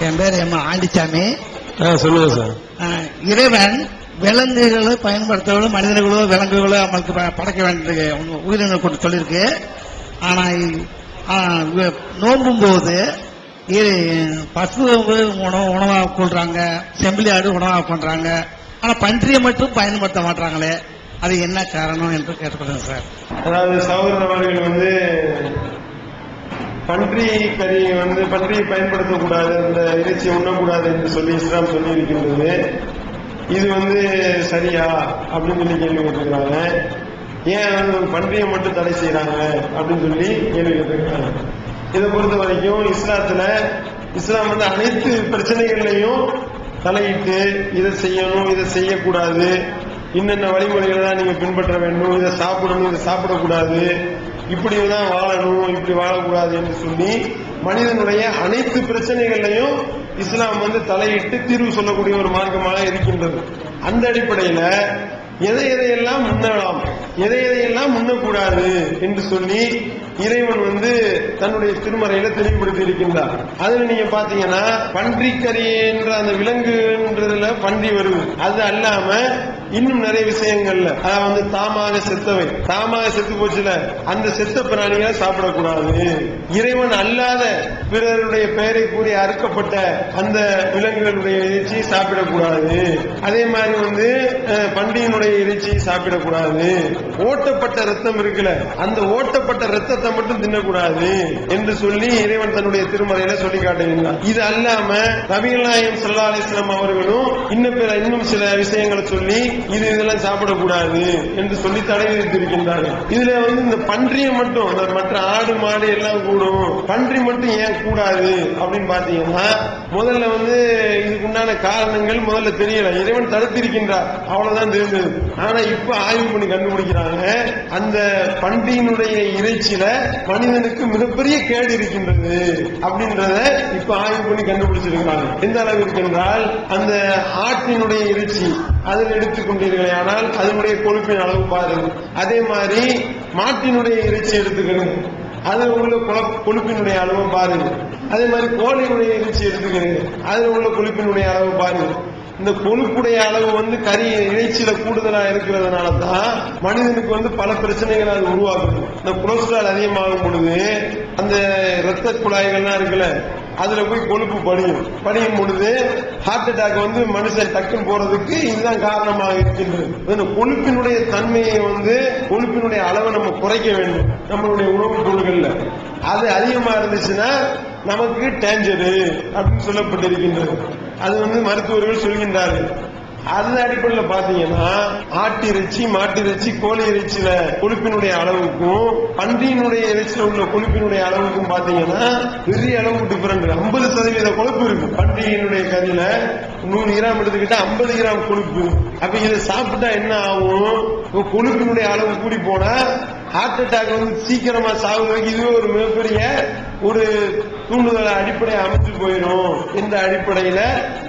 என் பேர் எம் ஆண்டிச்சாமி. சொல்லுங்க சார். இறைவன் விலங்குகளை பயன்படுத்தவோ மனிதர்களோ விலங்குகளோ அவங்களுக்கு ப- படைக்க வேண்டிய உயிரினங்கள் கொண்டு சொல்லியிருக்கு. ஆனா இ- ஆஹ், வி- நோம்பும் போது பசு உணவு உணவாக கொள்றாங்க. செம்பிலி ஆடு உணவாக பண்றாங்க. ஆனா பன்றியை மட்டும் பயன்படுத்த மாட்டாங்களே அது என்ன காரணம் என்று கேட்டுக்கிறேன் சார். அதாவது சகோதரர் அவர்கள் வந்து பன்றி கறி வந்து பன்றியை பயன்படுத்தக்கூடாது அந்த இறைச்சியை உண்ணக்கூடாது என்று சொல்லி இஸ்லாம் சொல்லி இருக்கின்றது இது வந்து சரியா? அப்படின்னு சொல்லி கேள்வி கேட்டிருக்கிறாங்க. ஏன் வந்து பன்றியை மட்டும் தடை செய்யறாங்க அப்படின்னு சொல்லி கேள்வி கேட்டிருக்கிறாங்க. இதை பொறுத்த வரைக்கும் இஸ்லாத்துல இஸ்லாம் வந்து அனைத்து பிரச்சனைகள்லையும் தலையிட்டு இதை செய்யணும் இதை செய்யக்கூடாது. இன்னென்ன வழிமுறைகளை தான் நீங்க பின்பற்ற வேண்டும் இதை சாப்பிடணும் இதை சாப்பிடக்கூடாது. இப்படி தான் வாழணும் இப்படி வாழக்கூடாது என்று சொல்லி மனிதனுடைய அனைத்து பிரச்சனைகள்லையும் இஸ்லாம் வந்து தலையிட்டு தீர்வு சொல்லக்கூடிய ஒரு மார்க்கமாக இருக்கின்றது. அந்த அடிப்படையில எதை எதையெல்லாம் முன்னலாம் எதை எதையெல்லாம் முன்னக்கூடாது என்று சொல்லி இறைவன் வந்து தன்னுடைய திருமறையில தெளிவுபடுத்தி இருக்கின்றார். அதுல நீங்க பாத்தீங்கன்னா பன்றிக்கறி என்ற அந்த விலங்குன்றதுல பன்றி வருது. அது அல்லாம இன்னும் நிறைய விஷயங்கள்ல. அதாவது வந்து தாமாக செத்தவை. தாமாக செத்து போச்சுல அந்த செத்த பிராணிகளை சாப்பிடக்கூடாது. இறைவன் அல்லாத பிறருடைய பெயரை கூறி அறுக்கப்பட்ட அந்த விலங்குகளுடைய இறைச்சியை சாப்பிடக்கூடாது. அதே மாதிரி வந்து பண்டிகையினுடைய இறைச்சியை சாப்பிடக்கூடாது. ஓட்டப்பட்ட ரத்தம் இருக்குல்ல அந்த ஓட்டப்பட்ட ரத்தத்தை மட்டும் தின்னக்கூடாது என்று சொல்லி இறைவன் தன்னுடைய திருமறையில சொல்லி காட்டுகின்றான். இது அல்லாம நபிகள் நாயகம் சல்லா அலிஸ்லாம் அவர்களும் இன்னும் பிற இன்னும் சில விஷயங்களை சொல்லி இது இதெல்லாம் சாப்பிடக்கூடாது என்று சொல்லி தடை விதித்திருக்கின்றார்கள். இதுல வந்து இந்த பன்றியை மட்டும் அந்த மற்ற ஆடு மாடு எல்லாம் கூடும். பன்றி மட்டும் ஏன் கூடாது அப்படின்னு பாத்தீங்கன்னா முதல்ல வந்து இதுக்குண்டான காரணங்கள் முதல்ல தெரியல. இறைவன் தடுத்திருக்கின்றார். அவ்வளவுதான் தெரிஞ்சது ஆனா இப்ப ஆய்வு பண்ணி கண்டுபிடிக்கிறாங்க. அந்த பன்றியினுடைய இறைச்சியில மனிதனுக்கு மிகப்பெரிய கேடு இருக்கின்றது அப்படின்றத இப்ப ஆய்வு பண்ணி கண்டுபிடிச்சிருக்கிறாங்க. எந்த அளவு என்றால் அந்த ஆட்டினுடைய இறைச்சி அதில் எடுத்துக்கொண்டீர்களே ஆனால் அதனுடைய கொழுப்பின் அளவு பாருங்க. அதே மாதிரி மாட்டினுடைய இறைச்சி எடுத்துக்கணும். அதுல உள்ள கொழ- கொழுப்பினுடைய அளவு பாருங்க. அதே மாதிரி கோழியுடைய இறைச்சி எடுத்துக்கணும். அதில் உள்ள கொழுப்பினுடைய அளவு பாருங்க. இந்த கொழுப்புடைய அளவு வந்து கறி இறைச்சியில கூடுதலா இருக்கிறதுனால தான் மனிதனுக்கு வந்து பல பிரச்சனைகள் அது உருவாக்குது. இந்த கொலஸ்ட்ரால் அதிகமாகும் பொழுது அந்த இரத்த குழாய்கள்லாம் இருக்குல்ல அதுல போய் கொழுப்பு படியும். படியும் பொழுது ஹார்ட் அட்டாக் வந்து மனுஷன் டக்குன்னு போறதுக்கு இதுதான் காரணமாக இருக்கின்றது. கொழுப்பினுடைய தன்மையை வந்து கொழுப்பினுடைய அளவை நம்ம குறைக்க வேண்டும். நம்மளுடைய உணவுப் பொருள்கள்ல. அது அதிகமா இருந்துச்சுன்னா நமக்கு டேஞ்சரு அப்படின்னு சொல்லப்பட்டிருக்கின்றது. அது வந்து மருத்துவர்கள் சொல்கின்றார்கள். அதன் அடிப்படையில் பாத்தீங்கன்னா ஆட்டு இறைச்சி மாட்டு இறைச்சி கோழி இறைச்சியில கொழுப்பினுடைய அளவுக்கும் பன்றியினுடைய இறைச்சியில உள்ள கொழுப்பினுடைய அளவுக்கும் பாத்தீங்கன்னா பெரிய அளவு டிஃபரெண்ட் ஐம்பது சதவீத கொழுப்பு இருக்கு. பன்றியினுடைய கறியில நூறு கிராம் எடுத்துக்கிட்டா ஐம்பது கிராம் கொழுப்பு. அப்ப இதை சாப்பிட்டா என்ன ஆகும்? கொழுப்பினுடைய அளவு கூடி போனா ஹார்ட் அட்டாக் வந்து சீக்கிரமா சாகுறதுக்கு இதுவே ஒரு மிகப்பெரிய ஒரு தூண்டுதலை அடிப்படையை அமைச்சு போயிடும் என்ற அடிப்படையில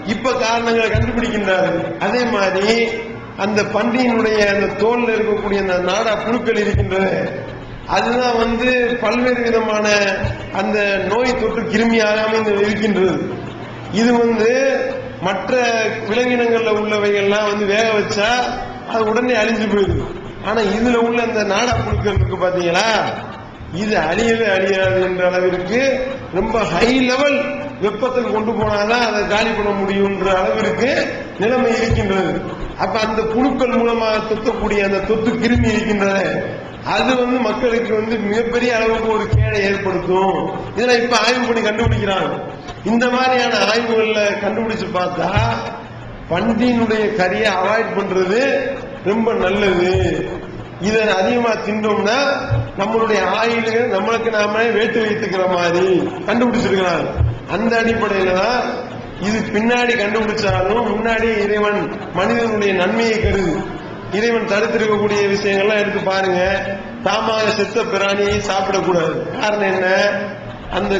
இப்ப காரணங்களை கண்டுபிடிக்கின்றார்கள். அதே மாதிரி அந்த பன்றியினுடைய அந்த தோல்ல இருக்கக்கூடிய அந்த நாடா புழுக்கள் இருக்கின்றது. அதுதான் வந்து பல்வேறு விதமான அந்த நோய் தொற்று கிருமியாகாம இந்த இருக்கின்றது. இது வந்து மற்ற விலங்கினங்கள்ல உள்ளவைகள்லாம் வந்து வேக வச்சா அது உடனே அழிஞ்சு போயிடுது. ஆனா இதுல உள்ள அந்த நாடா புழுக்கள் இருக்கு பாத்தீங்களா? இது அழியவே அழியாது என்ற அளவிற்கு ரொம்ப ஹை லெவல் வெப்பத்துக்கு கொண்டு போனாதான் அதை காலி பண்ண முடியுன்ற அளவிற்கு நிலைமை இருக்கின்றது. அப்ப அந்த புழுக்கள் மூலமாக தொத்தக்கூடிய அந்த தொத்து கிருமி இருக்கின்றது அது வந்து மக்களுக்கு வந்து மிகப்பெரிய அளவுக்கு ஒரு கேடை ஏற்படுத்தும். இதெல்லாம் இப்ப ஆய்வு பண்ணி கண்டுபிடிக்கிறாங்க. இந்த மாதிரியான ஆய்வுகள்ல கண்டுபிடிச்சு பார்த்தா பன்றியினுடைய கரியை அவாய்ட் பண்றது ரொம்ப நல்லது. இதை அதிகமா தின்றோம்னா நம்மளுடைய ஆயுள்கள் நம்மளுக்கு நாம வேட்டு வைத்துக்கிற மாதிரி கண்டுபிடிச்சிருக்கிறாங்க அந்த அடிப்படையில தான் இது பின்னாடி கண்டுபிடிச்சாலும் முன்னாடி இறைவன் மனிதனுடைய நன்மையை கருது இறைவன் தடுத்திருக்கக்கூடிய விஷயங்கள்லாம் எடுத்து பாருங்க. தாமாக செத்த பிராணியை சாப்பிடக்கூடாது. காரணம் என்ன? அந்த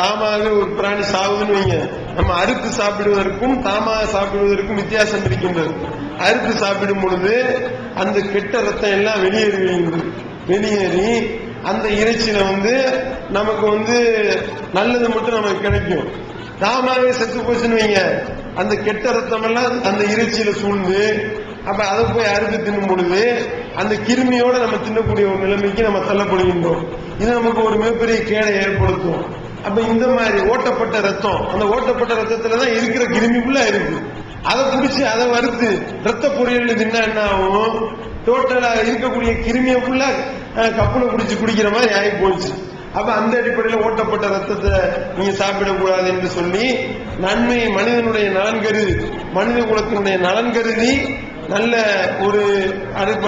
தாமாக ஒரு பிராணி சாகுதுன்னு வைங்க. நம்ம அறுத்து சாப்பிடுவதற்கும் தாமாக சாப்பிடுவதற்கும் வித்தியாசம் இருக்கின்றது. அறுத்து சாப்பிடும் பொழுது அந்த கெட்ட ரத்தம் எல்லாம் வெளியேறுகிறது வெளியேறி அந்த இறைச்சியில வந்து நமக்கு வந்து நல்லது மட்டும் நமக்கு கிடைக்கும். தாமாவே செத்து போச்சுன்னு வைங்க. அந்த கெட்ட ரத்தம் எல்லாம் அந்த இறைச்சியில சூழ்ந்து அப்ப அதை போய் அறுத்து தின்னும் பொழுது அந்த கிருமியோட நம்ம தின்னக்கூடிய ஒரு நிலைமைக்கு நம்ம தள்ளப்படுகின்றோம். இது நமக்கு ஒரு மிகப்பெரிய கேடை ஏற்படுத்தும். அப்ப இந்த மாதிரி ஓட்டப்பட்ட ரத்தம் அந்த ஓட்டப்பட்ட ரத்தத்துல தான் இருக்கிற கிருமி உள்ள இருக்கு. அதை பிடிச்சி அதை வறுத்து ரத்த பொரியல் தின்னா என்ன ஆகும்? டோட்டலா இருக்கக்கூடிய கிருமியை ஃபுல்லா கப்புல பிடிச்சி குடிக்கிற மாதிரி ஆகி போச்சு அப்ப அந்த அடிப்படையில் ஓட்டப்பட்ட ரத்தத்தை நீங்க சாப்பிடக்கூடாது என்று சொல்லி நன்மை மனிதனுடைய நலன் கருதி மனித குலத்தினுடைய நலன் கருதி நல்ல ஒரு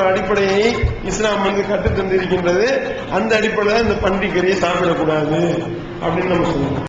அடிப்படையை இஸ்லாம் வந்து கற்றுத் தந்திருக்கின்றது. அந்த அடிப்படையில் இந்த பண்டிகரியை சாப்பிடக்கூடாது அப்படின்னு நம்ம சொல்லணும்